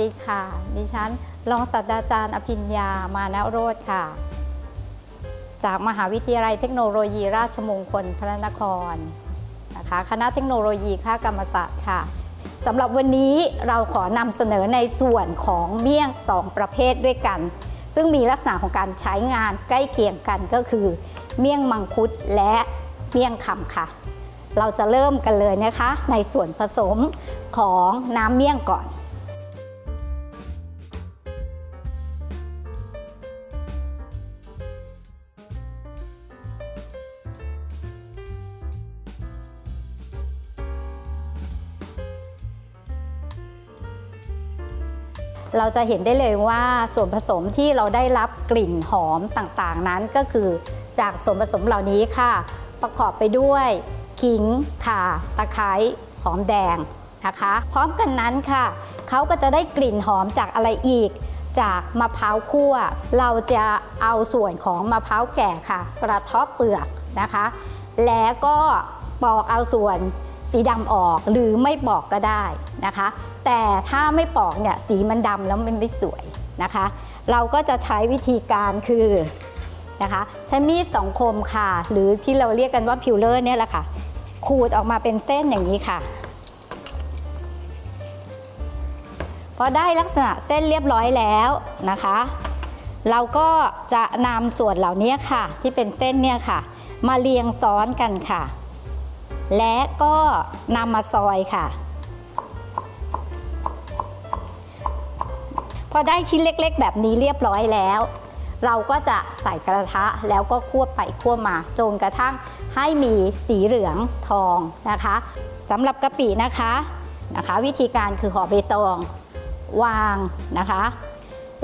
ดีค่ะ ดิฉันรองศาสตราจารย์อภิญญา มานะโรธค่ะ จากมหาวิทยาลัยเทคโนโลยีราชมงคลพระนครนะคะ คณะเทคโนโลยีค่ากรรมศาสตร์ค่ะสำหรับวันนี้เราขอนำเสนอในส่วนของเมี่ยง2ประเภทด้วยกัน ซึ่งมีลักษณะของการใช้งานใกล้เคียงกันก็คือ เมี่ยงมังคุดและเมี่ยงคำค่ะ เราจะเริ่มกันเลยนะคะ ในส่วนผสมของน้ำเมี่ยงก่อน เราจะเห็นได้เลยว่าส่วนผสมที่เราได้รับกลิ่นหอมต่างๆ นั้นก็คือจากส่วนผสมเหล่านี้ค่ะ ประกอบไปด้วยขิงข่าตะไคร้หอมแดงนะคะ พร้อมกันนั้นค่ะเขาก็จะได้กลิ่นหอมจากอะไรอีก จากมะพร้าวคั่ว เราจะเอาส่วนของมะพร้าวแก่ค่ะ กระเทบเปลือกนะคะ แล้วก็ปอกเอาส่วน สีดำออกหรือไม่ปอกก็ได้นะคะ แต่ถ้าไม่ปอกเนี่ยสีมันดำแล้วมันไม่สวยนะคะ เราก็จะใช้วิธีการคือนะคะใช้มีดสองคมค่ะ หรือที่เราเรียกกันว่าพิวเลอร์เนี่ยแหละค่ะ ขูดออกมาเป็นเส้นอย่างนี้ค่ะพอได้ลักษณะเส้นเรียบร้อยแล้วนะคะ เราก็จะนำส่วนเหล่านี้ค่ะ ที่เป็นเส้นเนี่ยค่ะ มาเรียงซ้อนกันค่ะ และก็นำมาซอยค่ะ พอได้ชิ้นเล็กๆ แบบนี้เรียบร้อยแล้ว เราก็จะใส่กระทะแล้วก็คั่วไปคั่วมาจนกระทั่งให้มีสีเหลืองทองนะคะสำหรับกะปินะคะนะคะ วิธีการคือห่อใบตองวางนะคะ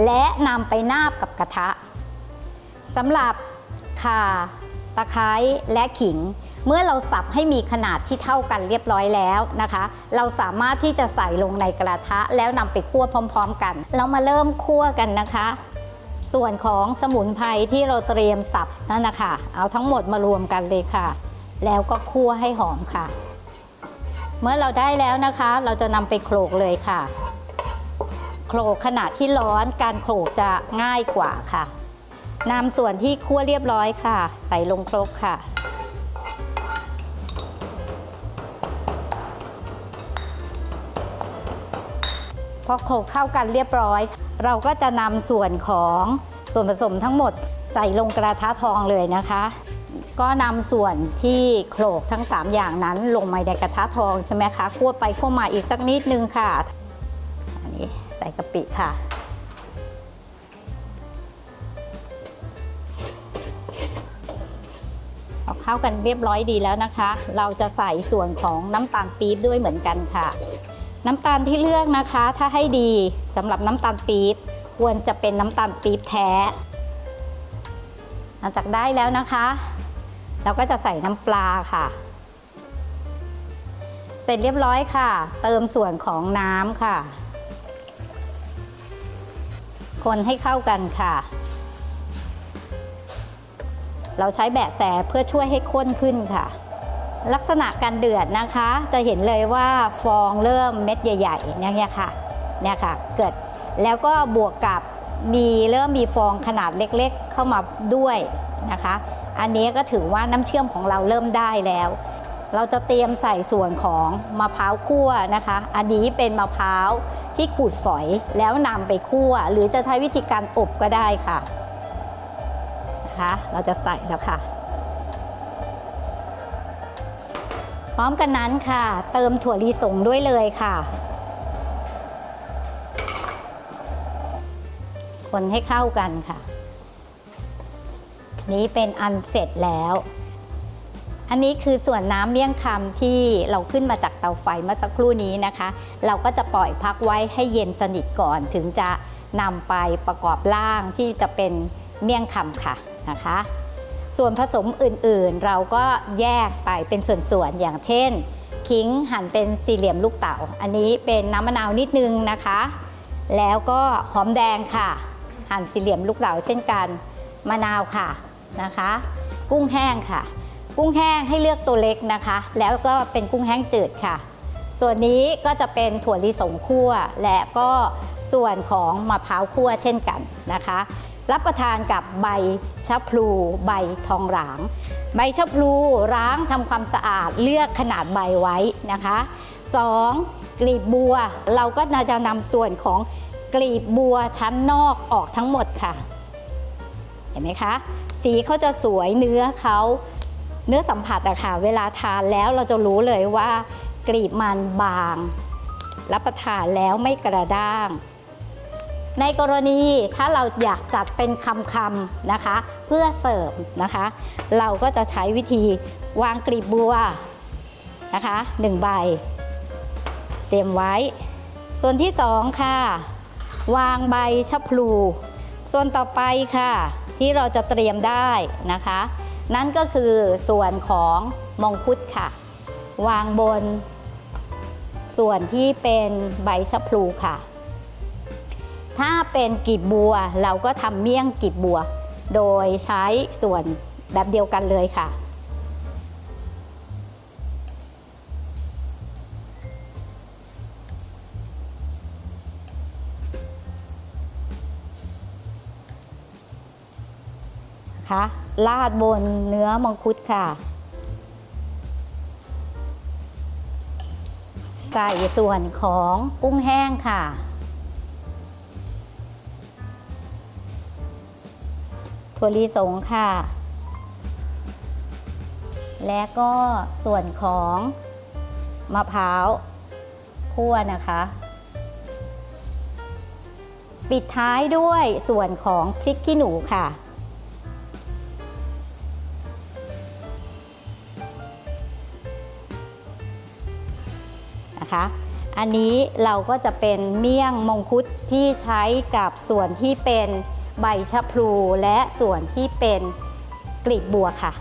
และนำไปนาบกับกระทะสำหรับข่าตะไคร้และขิง เมื่อเราสับให้มีขนาดที่เท่ากันเรียบร้อยแล้วนะคะ เราสามารถที่จะใส่ลงในกระทะแล้วนำไปคั่วพร้อม ๆ กัน เรามาเริ่มคั่วกันนะคะ ส่วนของสมุนไพรที่เราเตรียมสับนั่นนะคะเอาทั้งหมดมารวมกันเลยค่ะ แล้วก็คั่วให้หอมค่ะ เมื่อเราได้แล้วนะคะ เราจะนำไปโขลกเลยค่ะ โขลกขณะที่ร้อนการโขลกจะง่ายกว่าค่ะนำส่วนที่คั่วเรียบร้อยค่ะ ใส่ลงครกค่ะ พอโขลกเข้ากันเรียบร้อย เราก็จะนำส่วนของส่วนผสมทั้งหมดใส่ลงกระทะทองเลยนะคะ ก็นำส่วนที่โขลกทั้ง 3 อย่างนั้นลงมาในกระทะทองใช่ไหมคะคั่วไปคั่วมาอีกสักนิดนึงค่ะอันนี้ใส่กะปิค่ะเอาเข้ากันเรียบร้อยดีแล้วนะคะ เราจะใส่ส่วนของน้ำตาลปี๊บด้วยเหมือนกันค่ะ น้ำตาลที่เลือกนะคะ ถ้าให้ดีสำหรับน้ำตาลปี๊บควรจะเป็นน้ำตาลปี๊บแท้ หลังจากได้แล้วนะคะ เราก็จะใส่น้ำปลาค่ะ เสร็จเรียบร้อยค่ะ เติมส่วนของน้ำค่ะ คนให้เข้ากันค่ะ เราใช้แบะแสเพื่อช่วยให้ข้นขึ้นค่ะ ลักษณะการเดือดนะคะ จะเห็นเลยว่าฟองเริ่มเม็ดใหญ่ๆเนี่ยค่ะเนี่ยค่ะเกิดแล้วก็บวกกับมีเริ่มมีฟองขนาดเล็กๆ เข้ามาด้วยนะคะ อันนี้ก็ถือว่าน้ำเชื่อมของเราเริ่มได้แล้ว เราจะเตรียมใส่ส่วนของมะพร้าวคั่วนะคะ อันนี้เป็นมะพร้าวที่ขูดฝอยแล้วนำไปคั่ว หรือจะใช้วิธีการอบก็ได้ค่ะนะคะ เราจะใส่แล้วค่ะ พร้อมกันนั้นค่ะ เติมถั่วลิสงด้วยเลยค่ะ คนให้เข้ากันค่ะ นี้เป็นอันเสร็จแล้ว อันนี้คือส่วนน้ำเมี่ยงคำที่เราขึ้นมาจากเตาไฟเมื่อสักครู่นี้นะคะ เราก็จะปล่อยพักไว้ให้เย็นสนิทก่อนถึงจะนำไปประกอบร่างที่จะเป็นเมี่ยงคำค่ะนะคะ ส่วนผสมอื่นๆ เราก็แยกไปเป็นส่วนๆ อย่างเช่นขิงหั่นเป็นสี่เหลี่ยมลูกเต๋า อันนี้เป็นน้ำมะนาวนิดนึงนะคะ แล้วก็หอมแดงค่ะ หั่นสี่เหลี่ยมลูกเต๋าเช่นกัน มะนาวค่ะนะคะ กุ้งแห้งค่ะ กุ้งแห้งให้เลือกตัวเล็กนะคะ แล้วก็เป็นกุ้งแห้งจืดค่ะ ส่วนนี้ก็จะเป็นถั่วลิสงคั่วและก็ส่วนของมะพร้าวคั่วเช่นกันนะคะ รับประทานกับใบชะพลู ใบทองหลาง ใบชะพลูล้างทำความสะอาดเลือกขนาดใบไว้นะคะ 2. กลีบบัวเราก็จะนำส่วนของกลีบบัวชั้นนอกออกทั้งหมดค่ะ เห็นไหมคะ สีเขาจะสวยเนื้อเขาเนื้อสัมผัสอะค่ะ เวลาทานแล้วเราจะรู้เลยว่ากลีบมันบาง รับประทานแล้วไม่กระด้าง ในกรณีถ้าเราอยากจัดเป็นคำๆนะคะ เพื่อเสิร์ฟนะคะ เราก็จะใช้วิธีวางกลีบบัวนะคะหนึ่งใบ เตรียมไว้ ส่วนที่สองค่ะ วางใบชะพลู ส่วนต่อไปค่ะ ที่เราจะเตรียมได้นะคะ นั่นก็คือส่วนของมงคุดค่ะ วางบน ส่วนที่เป็นใบชะพลูค่ะ ถ้าเป็นกีบบัวเราก็ทำเมี่ยงกีบบัว โดยใช้ส่วนแบบเดียวกันเลยค่ะ คะลาดบนเนื้อมังคุดค่ะ ใส่ส่วนของกุ้งแห้งค่ะ ถั่วลิสงค่ะ และก็ส่วนของมะพร้าวคั่วนะคะ ปิดท้ายด้วยส่วนของพริกขี้หนูค่ะ นะคะ อันนี้เราก็จะเป็นเมี่ยงมงคุดที่ใช้กับส่วนที่เป็น ใบชะพลูและส่วนที่เป็นกลีบบัวค่ะ